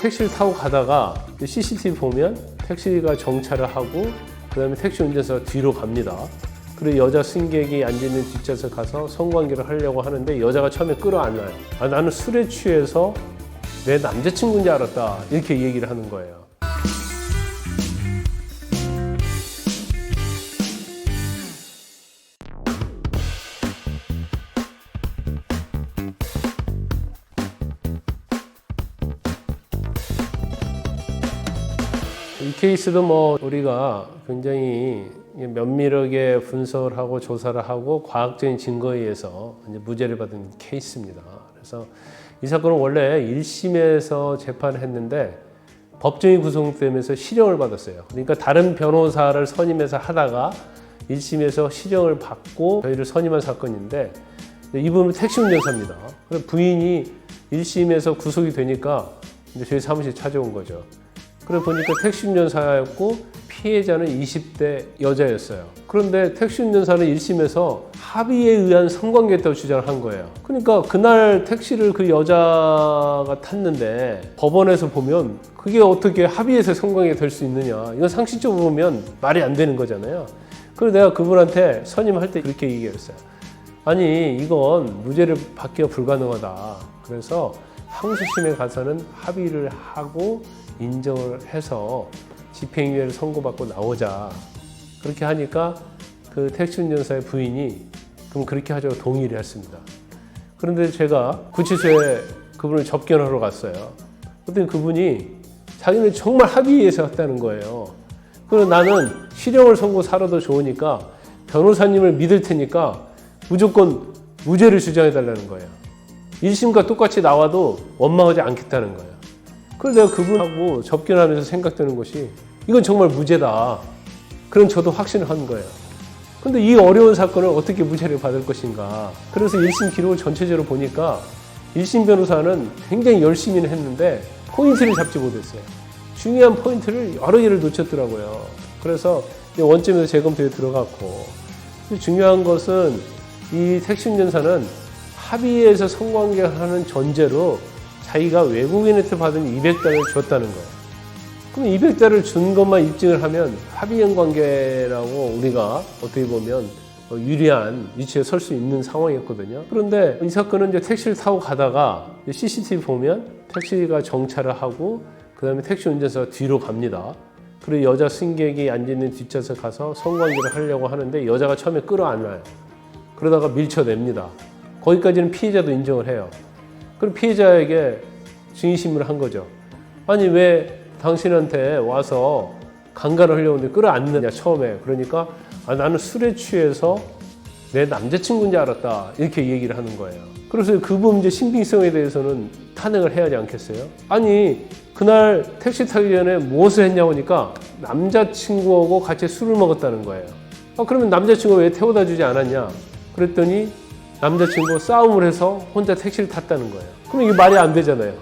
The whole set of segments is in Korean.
택시를 타고 가다가 CCTV 보면 택시가 정차를 하고 그다음에 택시 운전사가 뒤로 갑니다. 그리고 여자 승객이 앉아 있는 뒷좌석 가서 성관계를 하려고 하는데 여자가 처음에 끌어안아요. 아, 나는 술에 취해서 내 남자친구인 줄 알았다. 이렇게 얘기를 하는 거예요. 케이스도 뭐 우리가 굉장히 면밀하게 분석을 하고 조사를 하고 과학적인 증거에 의해서 이제 무죄를 받은 케이스입니다. 그래서 이 사건은 원래 1심에서 재판을 했는데 법정이 구성되면서 실형을 받았어요. 그러니까 다른 변호사를 선임해서 하다가 1심에서 실형을 받고 저희를 선임한 사건인데 이분은 택시 운전사입니다. 부인이 1심에서 구속이 되니까 저희 사무실 찾아온 거죠. 그래 보니까 택시 운전사였고 피해자는 20대 여자였어요. 그런데 택시 운전사는 1심에서 합의에 의한 성관계였다고 주장을 한 거예요. 그러니까 그날 택시를 그 여자가 탔는데 법원에서 보면 그게 어떻게 합의해서 성관계가 될 수 있느냐. 이건 상식적으로 보면 말이 안 되는 거잖아요. 그래서 내가 그분한테 선임할 때 그렇게 얘기했어요. 아니 이건 무죄를 받기가 불가능하다. 그래서 항소심에 가서는 합의를 하고 인정을 해서 집행유예를 선고받고 나오자. 그렇게 하니까 그 택시 운 전사의 부인이 그럼 그렇게 하자고 동의를 했습니다. 그런데 제가 구치소에 그분을 접견하러 갔어요. 그랬더니 그분이 자기는 정말 합의해서 했다는 거예요. 그래서 나는 실형을 선고 살아도 좋으니까 변호사님을 믿을 테니까 무조건 무죄를 주장해 달라는 거예요. 1심과 똑같이 나와도 원망하지 않겠다는 거예요. 그래서 내가 그분하고 접견하면서 생각되는 것이 이건 정말 무죄다. 그런 저도 확신을 한 거예요. 근데 이 어려운 사건을 어떻게 무죄를 받을 것인가. 그래서 1심 기록을 전체적으로 보니까 1심 변호사는 굉장히 열심히는 했는데 포인트를 잡지 못했어요. 중요한 포인트를 여러 개를 놓쳤더라고요. 그래서 이 원점에서 재검토에 들어갔고 중요한 것은 이 택시 운전사는 합의해서 성관계 하는 전제로 자기가 외국인한테 받은 200달러를 줬다는 거예요. 그럼 200달러를 준 것만 입증을 하면 합의형 관계라고 우리가 어떻게 보면 어, 유리한 위치에 설 수 있는 상황이었거든요. 그런데 이 사건은 이제 택시를 타고 가다가 CCTV 보면 택시가 정차를 하고 그 다음에 택시 운전사가 뒤로 갑니다. 그리고 여자 승객이 앉아있는 뒷좌석 가서 성관계를 하려고 하는데 여자가 처음에 끌어안아요. 그러다가 밀쳐냅니다. 거기까지는 피해자도 인정을 해요. 그럼 피해자에게 증인신문을 한 거죠. 아니 왜 당신한테 와서 강간을 하려고 하는데 끌어안느냐 처음에 그러니까 아, 나는 술에 취해서 내 남자친구인 줄 알았다 이렇게 얘기를 하는 거예요. 그래서 그 부분 이제 신빙성에 대해서는 탄핵을 해야 하지 않겠어요? 아니 그날 택시 타기 전에 무엇을 했냐고 하니까 남자친구하고 같이 술을 먹었다는 거예요. 아, 그러면 남자친구가 왜 태워다 주지 않았냐? 그랬더니 남자친구 싸움을 해서 혼자 택시를 탔다는 거예요. 그럼 이게 말이 안 되잖아요.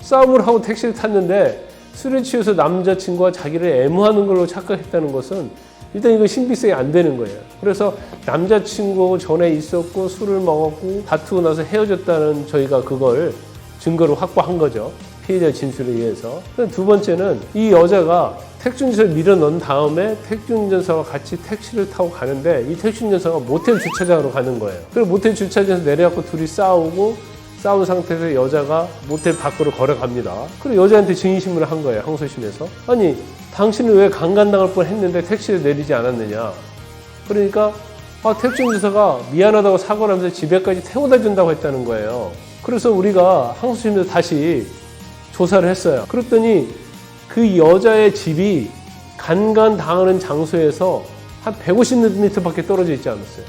싸움을 하고 택시를 탔는데 술에 취해서 남자친구가 자기를 애무하는 걸로 착각했다는 것은 일단 이거 신빙성이 안 되는 거예요. 그래서 남자친구 전에 있었고 술을 먹었고 다투고 나서 헤어졌다는 저희가 그걸 증거로 확보한 거죠. 피해자 진술에 의해서. 두 번째는 이 여자가 택시 운전사를 밀어 넣은 다음에 택시 운전사와 같이 택시를 타고 가는데 이 택시 운전사가 모텔 주차장으로 가는 거예요. 그리고 모텔 주차장에서 내려갖고 둘이 싸우고 싸운 상태에서 여자가 모텔 밖으로 걸어갑니다. 그리고 여자한테 증인신문을 한 거예요. 항소심에서. 아니 당신은 왜 강간당할 뻔 했는데 택시를 내리지 않았느냐. 그러니까 아, 택시 운전사가 미안하다고 사과를 하면서 집에까지 태워다 준다고 했다는 거예요. 그래서 우리가 항소심에서 다시 조사를 했어요. 그랬더니 그 여자의 집이 간간 당하는 장소에서 한 150m 밖에 떨어져 있지 않았어요.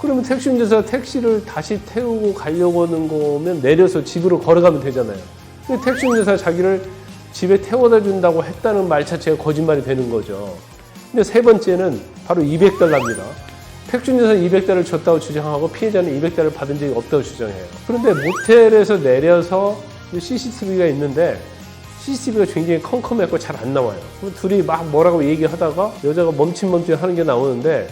그러면 택시 운전사가 택시를 다시 태우고 가려고 하는 거면 내려서 집으로 걸어가면 되잖아요. 근데 택시 운전사가 자기를 집에 태워다 준다고 했다는 말 자체가 거짓말이 되는 거죠. 근데 세 번째는 바로 200달러입니다. 택시 운전사 200달러를 줬다고 주장하고 피해자는 200달러를 받은 적이 없다고 주장해요. 그런데 모텔에서 내려서 CCTV가 있는데 CCTV가 굉장히 컴컴했고 잘 안 나와요. 둘이 막 뭐라고 얘기하다가 여자가 멈칫멈칫 하는 게 나오는데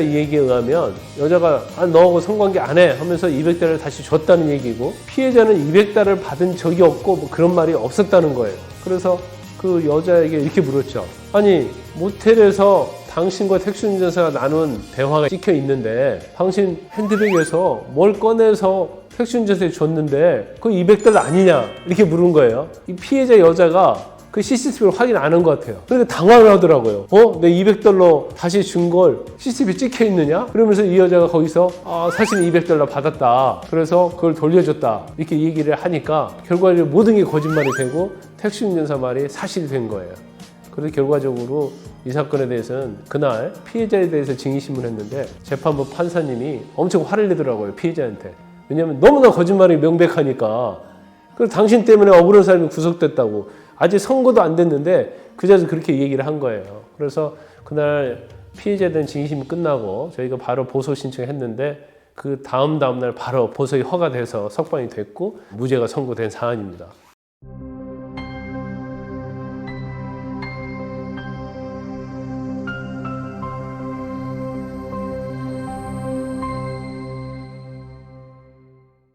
이 얘기에 의하면 여자가 아, 너하고 성관계 안 해 하면서 200달러를 다시 줬다는 얘기고 피해자는 200달러를 받은 적이 없고 뭐 그런 말이 없었다는 거예요. 그래서 그 여자에게 이렇게 물었죠. 아니 모텔에서 당신과 택시 운전사가 나눈 대화가 찍혀 있는데 당신 핸드백에서 뭘 꺼내서 택시 운전사에 줬는데 그 200달러 아니냐 이렇게 물은 거예요. 이 피해자 여자가 그 CCTV를 확인 안 한 것 같아요. 그러니까 당황을 하더라고요. 어? 내 200달러 다시 준 걸 CCTV 찍혀 있느냐? 그러면서 이 여자가 거기서 아, 사실 200달러 받았다. 그래서 그걸 돌려줬다. 이렇게 얘기를 하니까 결과적으로 모든 게 거짓말이 되고 택시 운전사 말이 사실이 된 거예요. 그래서 결과적으로 이 사건에 대해서는 그날 피해자에 대해서 증인신문을 했는데 재판부 판사님이 엄청 화를 내더라고요 피해자한테 왜냐하면 너무나 거짓말이 명백하니까. 그래서 당신 때문에 억울한 사람이 구속됐다고. 아직 선고도 안 됐는데 그 자리에서 그렇게 얘기를 한 거예요. 그래서 그날 피해자에 대한 증인신문 끝나고 저희가 바로 보소 신청했는데 그 다음 다음 날 바로 보석이 허가돼서 석방이 됐고 무죄가 선고된 사안입니다.